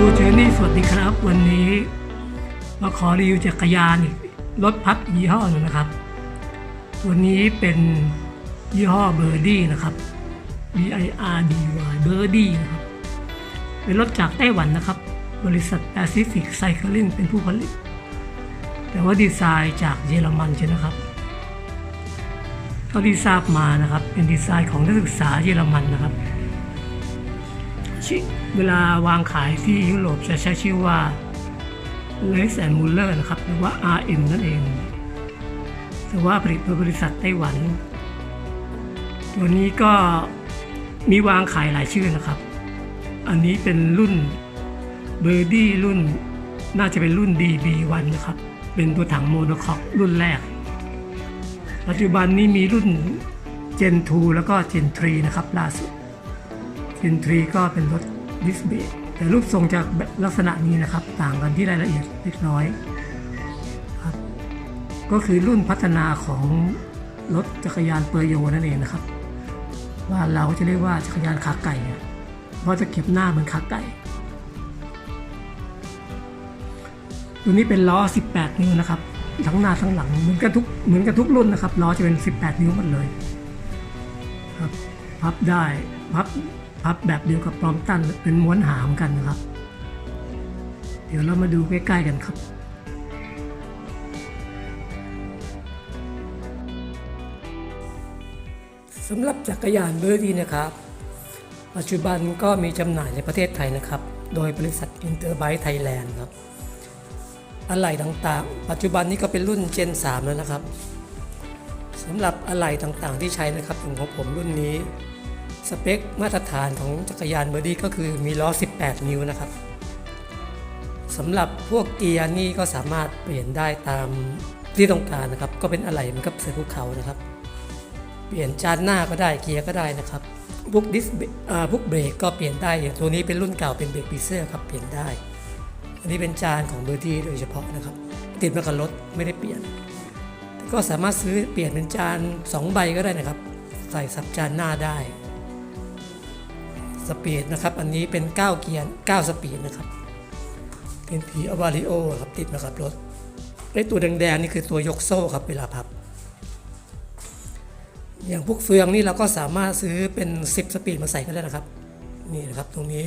ทูเจอร์นี่สวัสดีครับ วันนี้มาขอรีวิวจักรยานรถพับยี่ห้อหนึงนะครับ ตัวนี้เป็นยี่ห้อเบอร์ดี้นะครับ B I R D Y เบอร์ดี้นะครับ เป็นรถจากไต้หวันนะครับ บริษัท Pacific Cycling เป็นผู้ผลิต แต่ว่าดีไซน์จากเยอรมันใช่นะครับเท่าที่ทราบมานะครับ เป็นดีไซน์ของนักศึกษาเยอรมันนะครับ เวลาวางขายที่ยุโรปจะใช้ชื่อว่า l e s and Muller นะครับ หรือว่า RM นั่นเอง แต่ว่าผลิตโดยบริษัทไต้หวัน ตัวนี้ก็มีวางขายหลายชื่อนะครับ อันนี้เป็นรุ่นเบอร์ดี้รุ่นน่าจะเป็นรุ่น DB1 นะครับ เป็นตัวถังโมโนคอกรุ่นแรก ปัจจุบันนี้มีรุ่น Gen 2 แล้วก็ Gen 3 นะครับล่าสุด Gen 3 ก็เป็นรถ ดิสเบรกแต่รูปทรงจะลักษณะนี้นะครับ ต่างกันที่รายละเอียดเล็กน้อยครับก็คือรุ่นพัฒนาของรถจักรยานเปอร์โยนั่นเองนะครับว่าเราจะเรียกว่าจักรยานขาไก่เพราะจะเก็บหน้าเหมือนขาไก่ตัวนี้เป็นล้อ 18 นิ้วนะครับทั้งหน้าทั้งหลังเหมือนกันทุกเหมือนกันทุกรุ่นนะครับล้อจะเป็น 18 นิ้วหมดเลยครับพับได้พับ พับแบบเดียวกับปลอมตันเป็นม้วนหางกันนะครับ เดี๋ยวเรามาดูใกล้ๆกันครับสำหรับจักรยานเบอร์ดีนะครับ ปัจจุบันก็มีจำหน่ายในประเทศไทยนะครับ โดยบริษัทอินเตอร์ไบต์ไทยแลนด์ครับอะไหล่ต่างๆ ปัจจุบันนี้ก็เป็นรุ่น Gen 3 แล้วนะครับสำหรับอะไหล่ต่างๆที่ใช้นะครับของผมรุ่นนี้ สเปคมาตรฐานของจักรยานเบอร์ดี้ก็คือมีล้อ 18 นิ้วนะครับสำหรับพวกเกียร์นี่ก็สามารถเปลี่ยนได้ตามที่ต้องการนะครับ ก็เป็นอะไหล่เหมือนกับเสือภูเขานะครับ เปลี่ยนจานหน้าก็ได้เกียร์ก็ได้นะครับพวกดิสพวกเบรกก็เปลี่ยนได้อย่างตัวนี้เป็นรุ่นเก่าเป็นเบรกปีเซอร์ครับเปลี่ยนได้ อันนี้เป็นจานของเบอร์ดี้โดยเฉพาะนะครับ ติดมากับรถไม่ได้เปลี่ยน ก็สามารถซื้อเปลี่ยนเป็นจาน 2 ใบก็ได้นะครับ ใส่สับจานหน้าได้ สปีดนะครับ อันนี้เป็น 9 เกียร์9สปีดนะครับ เป็นผีอวาริโอครับติดมากับรถไอตัวแดงๆนี่คือตัวยกโซ่ครับเวลาพับ อย่างพวกเฟืองนี่เราก็สามารถซื้อเป็น 10 สปีดมาใส่ก็ได้นะครับ นี่นะครับตรงนี้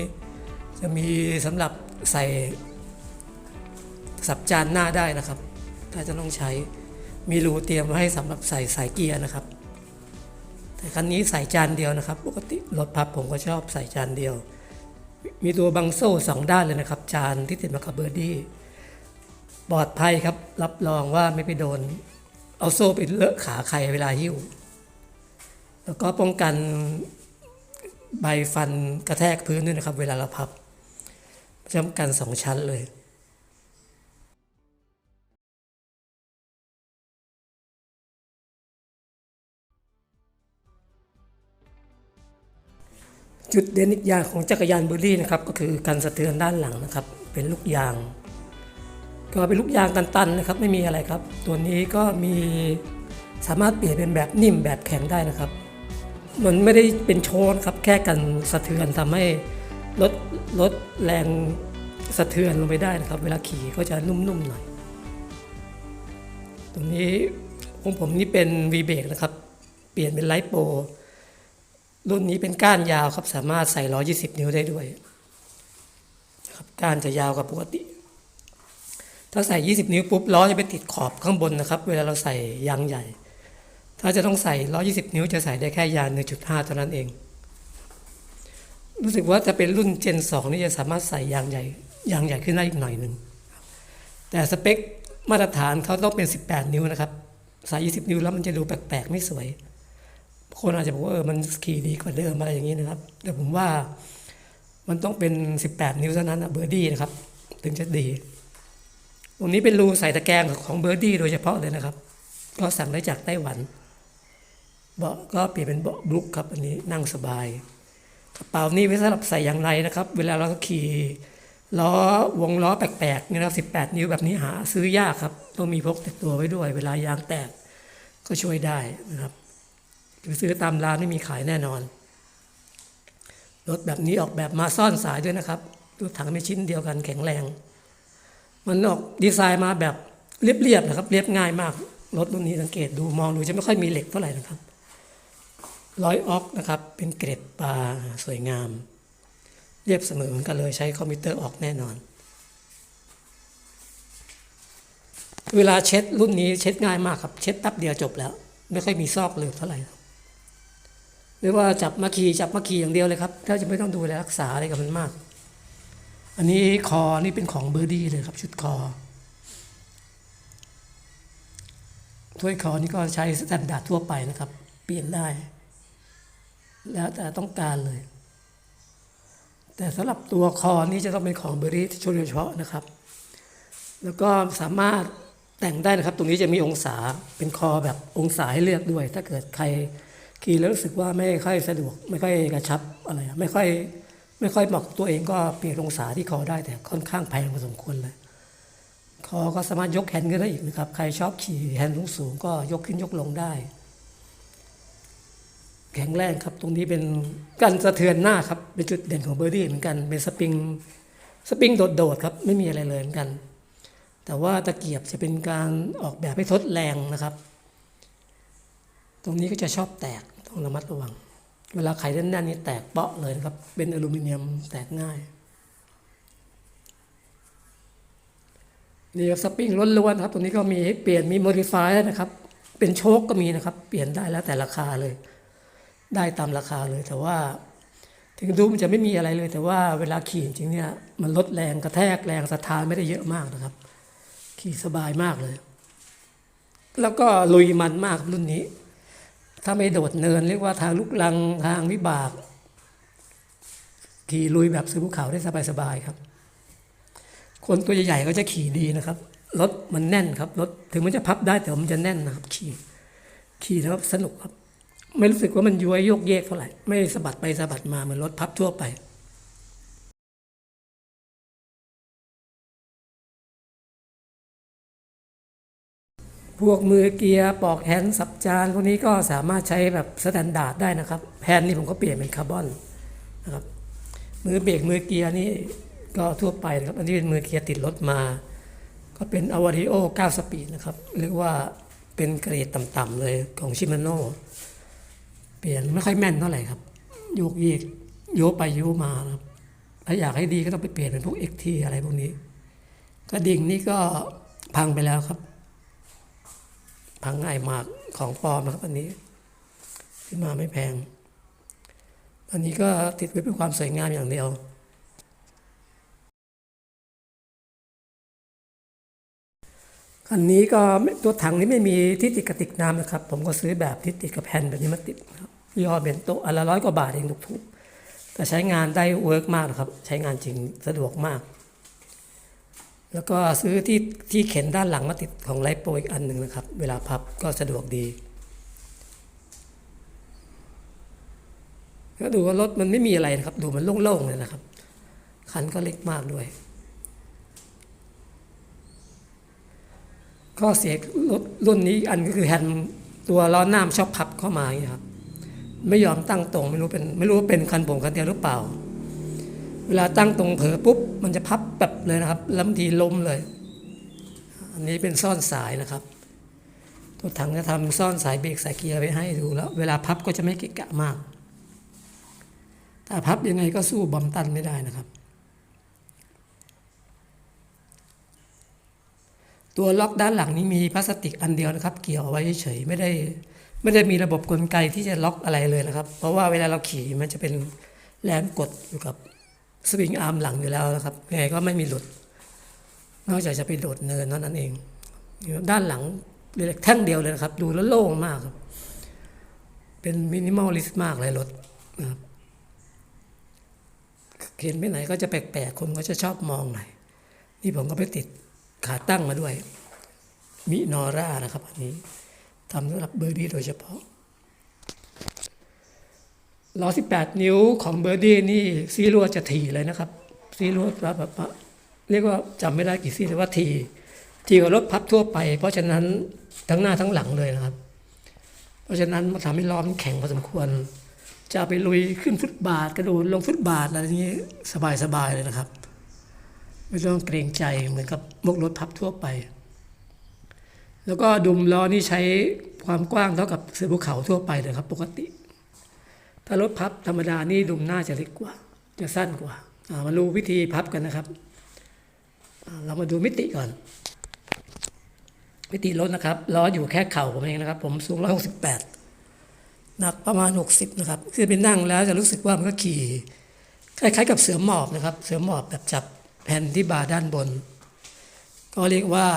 จะมีสำหรับใส่สับจานหน้าได้นะครับ ถ้าจะต้องใช้มีรูเตรียมไว้ให้สำหรับใส่สายเกียร์นะครับ แต่คันนี้ใส่จานเดียวนะครับ ปกติรถพับผมก็ชอบใส่จานเดียว มีตัวบังโซ่สองด้านเลยนะครับ จานที่ติดมากับเบอร์ดี้ปลอดภัยครับ รับรองว่าไม่ไปโดน เอาโซ่ไปเลอะขาใครเวลาหิ้ว แล้วก็ป้องกันใบฟันกระแทกพื้นด้วยนะครับ เวลาเราพับจำกันสองชั้นเลย จุดเด่นอีกอย่างของจักรยานเบอร์รี่นะครับก็คือการสะเทือนด้านหลังนะครับ เป็นลูกยาง ก็เป็นลูกยางตันๆนะครับ ไม่มีอะไรครับ ตัวนี้ก็มีสามารถเปลี่ยนเป็นแบบนิ่มแบบแข็งได้นะครับ มันไม่ได้เป็นโชนครับแค่กันสะเทือนทำให้ลดลดแรงสะเทือนลงไปได้นะครับ เวลาขี่ก็จะนุ่มๆหน่อยตรงนี้ของผมนี่เป็น V เบรกนะครับ เปลี่ยนเป็นไลท์โปร รุ่นนี้เป็นก้านยาวครับสามารถใส่ 120 นิ้วได้ด้วยครับก้านจะยาวกว่าปกติ ถ้าใส่ 20 นิ้วปุ๊บล้อจะไปติดขอบข้างบนนะครับ เวลาเราใส่ยางใหญ่ ถ้าจะต้องใส่ 120 นิ้วจะใส่ได้แค่ยาง 1.5เท่านั้นเอง รู้สึกว่าจะเป็นรุ่น Gen 2 นี่จะสามารถใส่ยางใหญ่ยางใหญ่ขึ้นได้อีกหน่อยหนึ่งแต่สเปคมาตรฐานเขาต้องเป็น 18 นิ้วนะครับใส่ 20 นิ้วแล้วมันจะดูแปลกๆไม่สวย คนอาจจะบอกว่าเออมันขี่ดีกว่าเดิมอะไรอย่างนี้นะครับ แต่ผมว่ามันต้องเป็น 18 นิ้วเท่านั้นนะเบอร์ดี้นะครับ ถึงจะดี ตรงนี้เป็นรูใส่ตะแกรงของเบอร์ดี้โดยเฉพาะเลยนะครับ ก็สั่งได้จากไต้หวันเบาะก็เปลี่ยนเป็นเบาะบลุกครับอันนี้นั่งสบาย กระเป๋านี่ไว้สำหรับใส่อย่างไรนะครับ เวลาเราขี่ล้อวงล้อแปลกๆเนี่ยนะครับ18 นิ้วแบบนี้หาซื้อยากครับ ต้องมีพกติดตัวไว้ด้วย เวลายางแตกก็ช่วยได้นะครับ หรือซื้อตามร้านไม่มีขายแน่นอน รถแบบนี้ออกแบบมาซ่อนสายด้วยนะครับตัวถังเป็นชิ้นเดียวกันแข็งแรง มันออกดีไซน์มาแบบเรียบๆนะครับ เรียบง่ายมาก รถรุ่นนี้สังเกตดูมองดูจะไม่ค่อยมีเหล็กเท่าไหร่นะครับร้อยออกนะครับ เป็นเกร็ดปลาสวยงาม เรียบเสมอเหมือนกันเลยใช้คอมพิวเตอร์ออกแน่นอน เวลาเช็ดรุ่นนี้เช็ดง่ายมากครับ เช็ดแป๊บเดียวจบแล้ว ไม่ค่อยมีซอกเลือเท่าไหร่ หรือว่าจับมาขี่จับมาขี่อย่างเดียวเลยครับถ้าจะไม่ต้องดูแลรักษาอะไรกับมันมาก อันนี้คอนี่เป็นของเบอร์ดี้เลยครับ ชุดคอถ้วยคอนี่ก็ใช้สแตนดาร์ดทั่วไปนะครับ เปลี่ยนได้ แล้วแต่ต้องการเลย แต่สำหรับตัวคอนี่จะต้องเป็นของเบอร์รี่โดยเฉพาะนะครับ แล้วก็สามารถแต่งได้นะครับ ตรงนี้จะมีองศาเป็นคอแบบองศาให้เลือกด้วย ถ้าเกิดใคร ขี่แล้วรู้สึกว่าไม่ค่อยสะดวก ไม่ค่อยกระชับอะไรไม่ค่อยไม่ค่อยเหมาะกับตัวเองก็เปลี่ยนองศาที่คอได้แต่ค่อนข้างแพงพอสมควรเลยคอก็สามารถยกแฮนด์ขึ้นได้อีกนะครับ ใครชอบขี่แฮนด์สูงก็ยกขึ้นยกลงได้ แข็งแรงครับ ตรงนี้เป็นการสะเทือนหน้าครับ เป็นจุดเด่นของเบอร์ดี้เหมือนกัน เป็นสปริงสปริงโดดๆครับ ไม่มีอะไรเลยเหมือนกัน แต่ว่าตะเกียบจะเป็นการออกแบบให้ทดแรงนะครับ ตรงนี้ก็จะชอบแตกต้องระมัดระวัง เวลาไขแน่นๆนี่แตกเปาะเลยนะครับ เป็นอลูมิเนียมแตกง่าย นี่ครับสปริงล้วนๆครับตรงนี้ก็มีให้เปลี่ยนมีโมดิฟายนะครับ เป็นโชคก็มีนะครับ เปลี่ยนได้แล้วแต่ราคาเลย ได้ตามราคาเลยแต่ว่าถึงดูมันจะไม่มีอะไรเลย แต่ว่าเวลาขี่จริงเนี่ยมันลดแรงกระแทกแรงสะท้านไม่ได้เยอะมากนะครับ ขี่สบายมากเลย แล้วก็ลุยมันมากรุ่นนี้ ถ้าไม่โดดเนิน เรียกว่าทางลุกลังทางวิบาก ขี่ลุยแบบซื้อภูเขาได้สบายๆครับ คนตัวใหญ่ๆก็จะขี่ดีนะครับรถมันแน่นครับรถถึงมันจะพับได้แต่มันจะแน่นนะครับ ขี่ ขี่แล้วสนุกครับ ไม่รู้สึกว่ามันย้วยโยกเยกเท่าไหร่ไม่สะบัดไปสะบัดมาเหมือนรถพับทั่วไป พวกมือเกียร์ปอกแฮนด์สับจานพวกนี้ก็สามารถใช้แบบสแตนดาร์ดได้นะครับแฮนด์นี่ผมก็เปลี่ยนเป็นคาร์บอนนะครับมือเบรกมือเกียร์นี่ก็ทั่วไปนะครับอันนี้เป็นมือเกียร์ติดรถมา ก็เป็นอวาริโอ9สปีดนะครับเรียกว่าเป็นเกรดต่ำๆเลยของชิมาโน่เปลี่ยนไม่ค่อยแม่นเท่าไหร่ครับโยกเยกโยไปโยมานะครับถ้าอยากให้ดีก็ต้องไปเปลี่ยนเป็นพวก XT อะไรพวกนี้กระดิ่งนี่ก็พังไปแล้วครับ พังง่ายมากของปลอมนะครับอันนี้ขึ้นมาไม่แพง อันนี้ก็ติดไว้เพื่อความสวยงามอย่างเดียวคันนี้ก็ตัวถังนี้ไม่มีที่ติดกระติกน้ำนะครับ ผมก็ซื้อแบบที่ติดกับแผ่นแบบนี้มาติดครับยี่ห้อเบนโตอันละร้อยกว่าบาทเองถูกๆแต่ใช้งานได้เวิร์กมากนะครับ ใช้งานจริงสะดวกมาก แล้วก็ซื้อที่ที่เข็นด้านหลังมาติดของไลโปอีกอันหนึ่งนะครับ เวลาพับก็สะดวกดีก็ดูว่ารถมันไม่มีอะไรนะครับ ดูมันโล่งๆเลยนะครับ คันก็เล็กมากด้วย ข้อเสียรถรุ่นนี้อันก็คือแฮนด์ตัวล้อหน้ามชอบพับเข้ามาอย่างนี้ครับ ไม่ยอมตั้งตรงไม่รู้เป็นไม่รู้ว่าเป็นคันผมคันเดียวหรือเปล่า เวลาตั้งตรงเผลอปุ๊บมันจะพับแบบเลยนะครับแล้วบางทีล้มเลย อันนี้เป็นซ่อนสายนะครับ ตัวถังจะทำซ่อนสายเบรกสายเกียร์ไว้ให้ดูแล้ว เวลาพับก็จะไม่เกะกะมาก ถ้าพับยังไงก็สู้บอมตันไม่ได้นะครับ ตัวล็อกด้านหลังนี้มีพลาสติกอันเดียวนะครับ เกี่ยวไว้เฉยไม่ได้ไม่ได้มีระบบกลไกที่จะล็อกอะไรเลยนะครับ เพราะว่าเวลาเราขี่มันจะเป็นแหลมกดอยู่กับ สวิงอาร์มหลังอยู่แล้วนะครับยังไงก็ไม่มีหลุด นอกจากจะไปโดดเนินเท่านั้นเอง ด้านหลังเลือแท่งเดียวเลยนะครับ ดูแล้วโล่งมากครับ เป็นมินิมอลลิสต์มากเลยรถนะครับเข็นไปไหนก็จะแปลกๆ คนก็จะชอบมองหน่อยนี่ผมก็ไปติดขาตั้งมาด้วย มินอร่านะครับ อันนี้ทำสำหรับเบอร์ดี้โดยเฉพาะ ล้อ18 นิ้วของเบอร์ดี้นี่ซีรัวจะถี่เลยนะครับ ซีรัวแบบเรียกว่าจำไม่ได้กี่ซีแต่ว่าทีทีกว่ารถพับทั่วไป เพราะฉะนั้นทั้งหน้าทั้งหลังเลยนะครับ เพราะฉะนั้นมันทำให้ล้อมันแข็งพอสมควร จะไปลุยขึ้นฟุตบาทกระโดดลงฟุตบาทอะไรอย่างนี้สบายๆเลยนะครับ ไม่ต้องเกรงใจเหมือนกับพวกรถพับทั่วไป แล้วก็ดุมล้อนี่ใช้ความกว้างเท่ากับเสือภูเขาทั่วไปเลยครับ ปกติ ถ้ารถพับธรรมดานี่ดุมหน้าจะเล็กกว่า จะสั้นกว่าามาดูวิธีพับกันนะครับ เรามาดูมิติก่อน มิติรถนะครับล้ออยู่แค่เข่าผมเองนะครับ ผมสูง 168 หนักประมาณ 60 นะครับ คือไปนั่งแล้วจะรู้สึกว่ามันก็ขี่คล้ายๆกับเสือหมอบนะครับ เสือหมอบแบบจับแผ่นที่บาด้านบน ก็เรียกว่า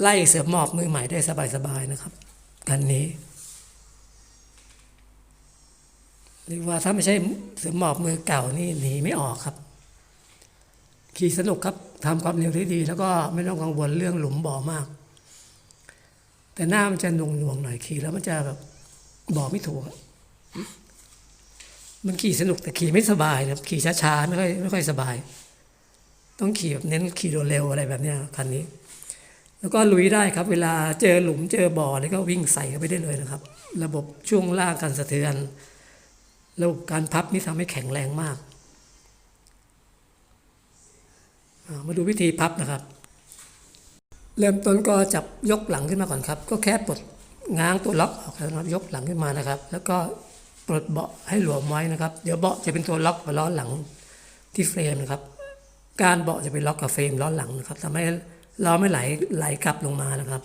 ไล่เสือหมอบมือใหม่ได้สบายๆนะครับคันนี้ เรียกว่าถ้าไม่ใช่เสือหมอบมือเก่านี่หนีไม่ออกครับ ขี่สนุกครับทำความเร็วได้ดี แล้วก็ไม่ต้องกังวลเรื่องหลุมบ่อมาก แต่หน้ามันจะหน่วงหน่วงหน่อยขี่แล้วมันจะแบบบ่อไม่ถูกมันขี่สนุกแต่ขี่ไม่สบายนะครับขี่ช้าๆไม่ค่อยไม่ค่อยสบาย ต้องขี่แบบเน้นขี่เร็วๆอะไรแบบเนี้ยคันนี้ แล้วก็ลุยได้ครับ เวลาเจอหลุมเจอบ่อแล้วก็วิ่งใส่เข้าไปได้เลยนะครับ ระบบช่วงล่างการสะเทือน ระบบการพับนี่ทำให้แข็งแรงมาก มาดูวิธีพับนะครับ เริ่มต้นก็จับยกหลังขึ้นมาก่อนครับ ก็แค่ปลดง้างตัวล็อกออกนะครับยกหลังขึ้นมานะครับ แล้วก็ปลดเบาะให้หลวมไว้นะครับ เดี๋ยวเบาะจะเป็นตัวล็อกกับล้อหลังที่เฟรมนะครับ การเบาะจะไปล็อกกับเฟรมล้อหลังนะครับทำให้ล้อไม่ไหลไหลกลับลงมานะครับ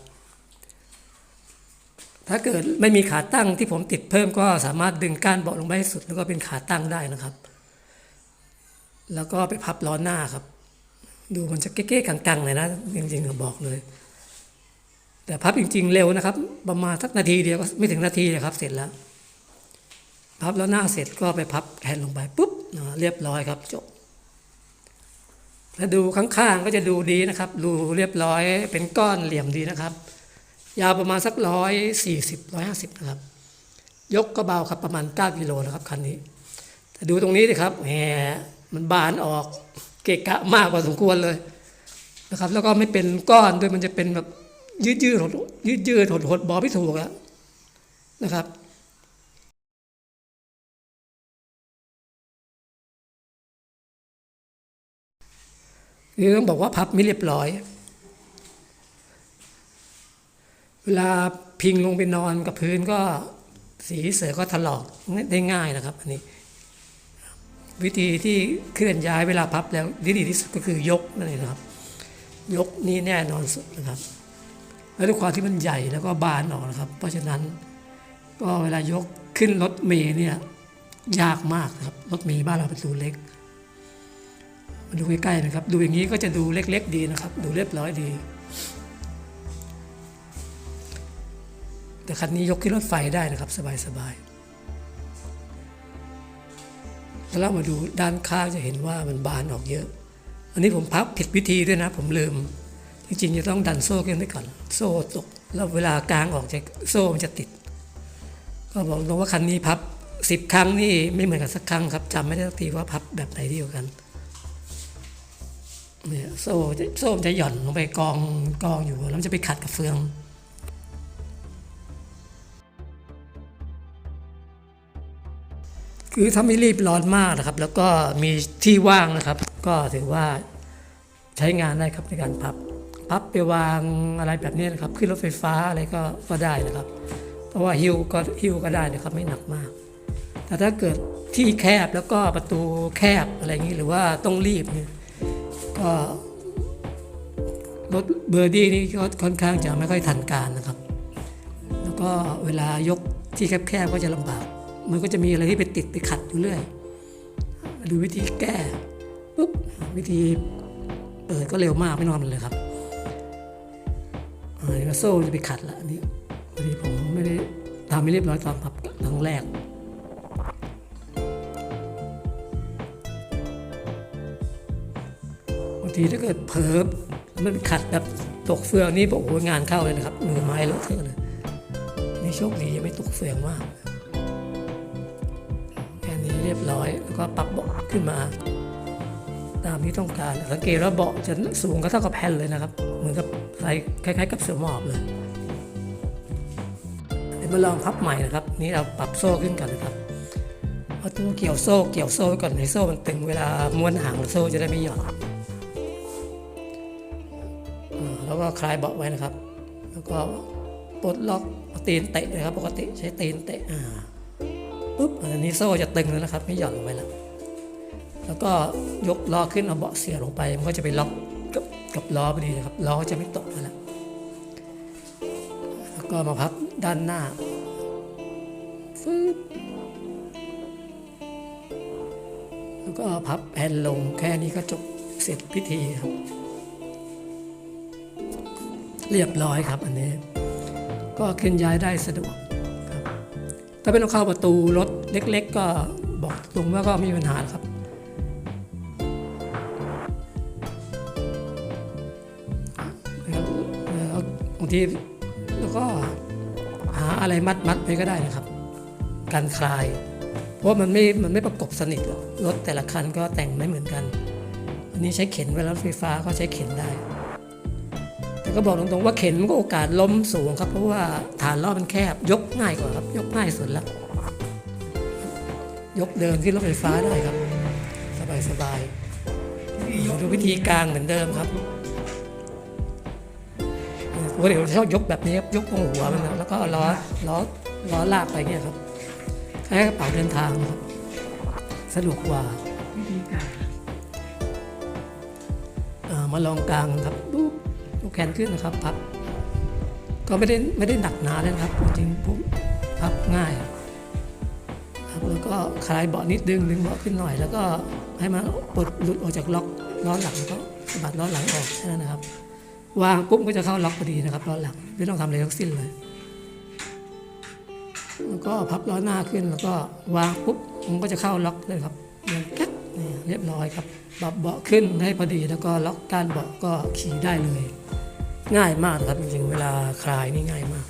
ถ้าเกิดไม่มีขาตั้งที่ผมติดเพิ่มก็สามารถดึงก้านเบาะลงไปให้สุด แล้วก็เป็นขาตั้งได้นะครับ แล้วก็ไปพับล้อหน้าครับ ดูมันจะเก๊ๆกังๆเลยนะจริงๆผมบอกเลย แต่พับจริง ๆ เร็วนะครับ ประมาณสักนาทีเดียวก็ไม่ถึงนาทีเลยครับ เสร็จแล้ว พับแล้วหน้าเสร็จก็ไปพับแผ่นลงไปปุ๊บเรียบร้อยครับจบแล้วดูข้างๆก็จะดูดีนะครับ ดูเรียบร้อยเป็นก้อนเหลี่ยมดีนะครับ ยาวประมาณสักร้อยสี่สิบร้อยห้าสิบนะครับ ยกก็เบาครับประมาณเก้ากิโลนะครับคันนี้แต่ดูตรงนี้ดิครับแหมมันบานออกเกะกะมากกว่าสมควรเลยนะครับ แล้วก็ไม่เป็นก้อนด้วยมันจะเป็นแบบยืดยืดหดยืดยืดหดหดบอไม่ถูกอะนะครับคือต้องบอกว่าพับไม่เรียบร้อย เวลาพิงลงไปนอนกับพื้นก็สีเสือก็ถลอกได้ง่ายนะครับอันนี้วิธีที่เคลื่อนย้ายเวลาพับแล้วดีที่สุดก็คือยกนั่นเองครับ ยกนี่แน่นอนสุดนะครับ แล้วด้วยความที่มันใหญ่แล้วก็บานออกนะครับ เพราะฉะนั้นก็เวลายกขึ้นรถเมล์เนี่ยยากมากครับรถเมล์บ้านเราเป็นตัวเล็กมาดูใกล้ๆนะครับ ดูอย่างนี้ก็จะดูเล็ก ๆ ดีนะครับ ดูเรียบร้อยดี แต่คันนี้ยกขึ้นรถไฟได้นะครับสบายๆแล้วเรามาดูด้านข้างจะเห็นว่ามันบานออกเยอะ อันนี้ผมพับผิดวิธีด้วยนะ ผมลืม จริงๆจะต้องดันโซ่ขึ้นไว้ก่อน โซ่ตก แล้วเวลากลางออกจะโซ่มันจะติด ก็บอกตรงว่าคันนี้พับสิบครั้งนี่ไม่เหมือนกันสักครั้งครับจำไม่ได้สักทีว่าพับแบบไหนเดีกว่ากันเนี่ยโซ่โซ่มันจะหย่อนลงไปกองกองอยู่แล้วจะไปขัดกับเฟือง คือถ้าไม่รีบร้อนมากนะครับ แล้วก็มีที่ว่างนะครับ ก็ถือว่าใช้งานได้ครับในการพับ พับไปวางอะไรแบบนี้นะครับ ขึ้นรถไฟฟ้าอะไรก็ก็ได้นะครับ เพราะว่าฮิวก็ฮิวก็ได้นะครับไม่หนักมาก แต่ถ้าเกิดที่แคบแล้วก็ประตูแคบอะไรอย่างนี้หรือว่าต้องรีบเนี่ยก็รถเบอร์ดี้นี่ก็ค่อนข้างจะไม่ค่อยทันการนะครับ แล้วก็เวลายกที่แคบๆก็จะลำบาก มันก็จะมีอะไรที่ไปติดไปขัดอยู่เรื่อยดูวิธีแก้ปุ๊บวิธีเปิดก็เร็วมากไม่นอนมันเลยครับอ่านี่ก็โซ่จะไปขัดละอันนี้พอดีผมไม่ได้ทำไม่เรียบร้อยตอนพับครั้งแรกบางทีถ้าเกิดเผลอมันขัดแบบตกเฟืองนี่บอกโอ้งานเข้าเลยนะครับมือไม้เลอะเทอะเลยนี่โชคดียังไม่ตกเฟืองมาก ร้อย แล้วก็ปรับเบาะขึ้นมา ตามที่ต้องการ สังเกตว่าเบาะจะสูงก็เท่ากับแผ่นเลยนะครับ เหมือนกับใส่คล้าย ๆ กับเสือหมอบเลยเดี๋ยวมาลองพับใหม่นะครับ นี่เราปรับโซ่ขึ้นกันนะครับเอาตัวเกี่ยวโซ่เกี่ยวโซ่ก่อนให้โซ่มันตึงเวลาม้วนหางโซ่จะได้ไม่หย่อนแล้วก็คลายเบาะไว้นะครับ แล้วก็ปลดล็อกเตีนเตะเลยครับ ปกติใช้ตีนเตะอ่า ปุ๊บอันนี้โซ่จะตึงแล้วนะครับ ไม่หย่อนลงไปแล้ว แล้วก็ยกล้อขึ้นเอาเบาะเสียลงไป มันก็จะไปล็อกกับกับล้อพอดีนะครับล้อจะไม่ตกมาแล้วแล้วก็มาพับด้านหน้าฟึบแล้วก็พับแผ่นลงแค่นี้ก็จบเสร็จพิธีครับ เรียบร้อยครับอันนี้ ก็เคลื่อนย้ายได้สะดวกาเป็นเข้าประตูรถเล็ก ๆ ก็บอกตรงว่าก็ไม่มีปัญหาครับแล้วบางทีแล้วก็หาอะไรมัดมัดไปก็ได้นะครับ การคลาย เพราะมันไม่ มันไม่ประกบสนิทหรอก รถแต่ละคันก็แต่งไม่เหมือนกัน อันนี้ใช้เข็นเวลารถไฟฟ้าก็ใช้เข็นได้ แต่ก็บอกตรงๆว่าเข็นมันก็โอกาสล้มสูงครับ เพราะว่าฐานล้อมันแคบ ยกง่ายกว่าครับ ยกง่ายสุดแล้ว ยกเดินที่รถไฟฟ้าได้ครับ สบายสบายๆดูวิธีกลางเหมือนเดิมครับปกติเราชอบยกแบบนี้ครับยกตรงหัวมันนะแล้วก็เอาล้อล้อล้อลากไปเงี้ยครับคล้ายๆกระเป๋าเดินทางนะครับสะดวกกว่าอ่ามาลองกลางครับปุ๊บ ยกแขนขึ้นนะครับพับ ก็ไม่ได้ไม่ได้หนักหนาเลยนะครับจริงๆปุ๊บพับง่ายครับแล้วก็คลายเบาะนิดดึงดึงเบาะขึ้นหน่อย แล้วก็ให้มันปลดหลุดออกจากล็อกล้อหลังก็สะบัดล้อหลังออกแค่นั้นนะครับ วางปุ๊บก็จะเข้าล็อกพอดีนะครับล้อหลังไม่ต้องทำอะไรทั้งสิ้นเลยแล้วก็พับล้อหน้าขึ้นแล้วก็วางปุ๊บมันก็จะเข้าล็อกเลยครับแก๊ นี่เรียบร้อยครับปรับเบาะขึ้นให้พอดีแล้วก็ล็อกการเบาะก็ขี่ได้เลย ง่ายมากครับจริงๆเวลาคลายนี่ง่ายมาก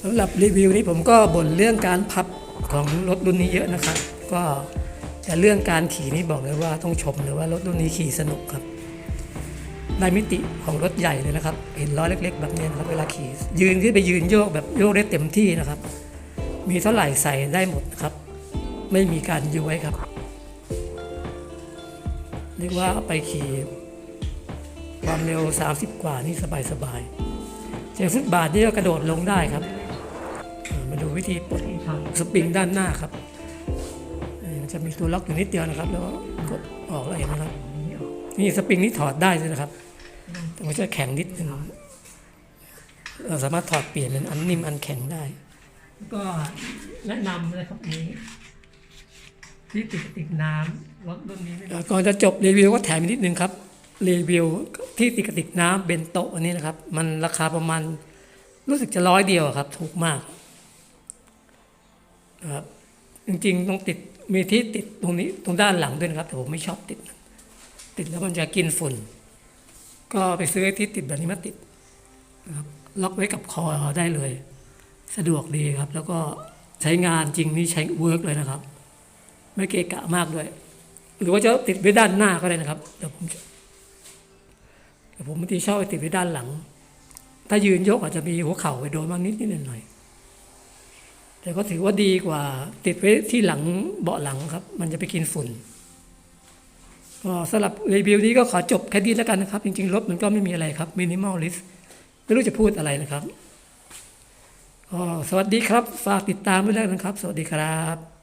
สำหรับรีวิวนี้ผมก็บ่นเรื่องการพับของรถรุ่นนี้เยอะนะครับ ก็แต่เรื่องการขี่นี่บอกเลยว่าต้องชมเลยว่ารถรุ่นนี้ขี่สนุกครับ ได้มิติของรถใหญ่เลยนะครับ เห็นล้อเล็ก ๆ แบบนี้นะครับเวลาขี่ยืนขึ้นไปยืนโยกแบบโยกได้เต็มที่นะครับ มีเท่าไหร่ใส่ได้หมดครับ ไม่มีการย้วยครับ เรียกว่าไปขี่ความเร็ว 30 กว่านี่สบายๆเจอฟุตบาทนี่ก็กระโดดลงได้ครับ มาดูวิธีปลดสปริงด้านหน้าครับจะมีตัวล็อกอยู่นิดเดียวนะครับ แล้วก็กดออกแล้วเห็นไหมครับ นี่สปริงนี้ถอดได้เลยนะครับแต่มันจะแข็งนิดนึงเราสามารถถอดเปลี่ยนเป็นอันนิ่มอันแข็งได้ ก็แนะนำเลยครับนี้ที่ติดติดน้ำรถรุ่นนี้ก่อนจะจบรีวิวก็แถมอีกนิดนึงครับรีวิวที่ติดกระติกน้ำเบนโตะอันนี้นะครับ มันราคาประมาณรู้สึกจะร้อยเดียวอะครับถูกมากนะครับจริงๆต้องติดมีที่ติดตรงนี้ตรงด้านหลังด้วยนะครับ แต่ผมไม่ชอบติด ติดแล้วมันจะกินฝุ่น ก็ไปซื้อที่ติดแบบนี้มาติดนะครับล็อกไว้กับคอได้เลย สะดวกดีครับ แล้วก็ใช้งานจริงนี่ใช้เวิร์กเลยนะครับ ไม่เกะกะมากด้วย หรือว่าจะติดไว้ด้านหน้าก็ได้นะครับเดี๋ยวผมจะแต่ผมบางทีชอบไปติดไว้ด้านหลัง ถ้ายืนยกอาจจะมีหัวเข่าไปโดนบ้างนิดนิดหน่อยหน่อยแต่ก็ถือว่าดีกว่าติดไว้ที่หลังเบาะหลังครับ มันจะไปกินฝุ่น ก็สำหรับรีวิวนี้ก็ขอจบแค่นี้แล้วกันนะครับ จริงๆลบมันก็ไม่มีอะไรครับมินิมอลลิสไม่รู้จะพูดอะไรนะครับสวัสดีครับ ฝากติดตามไว้แล้วนะครับ สวัสดีครับ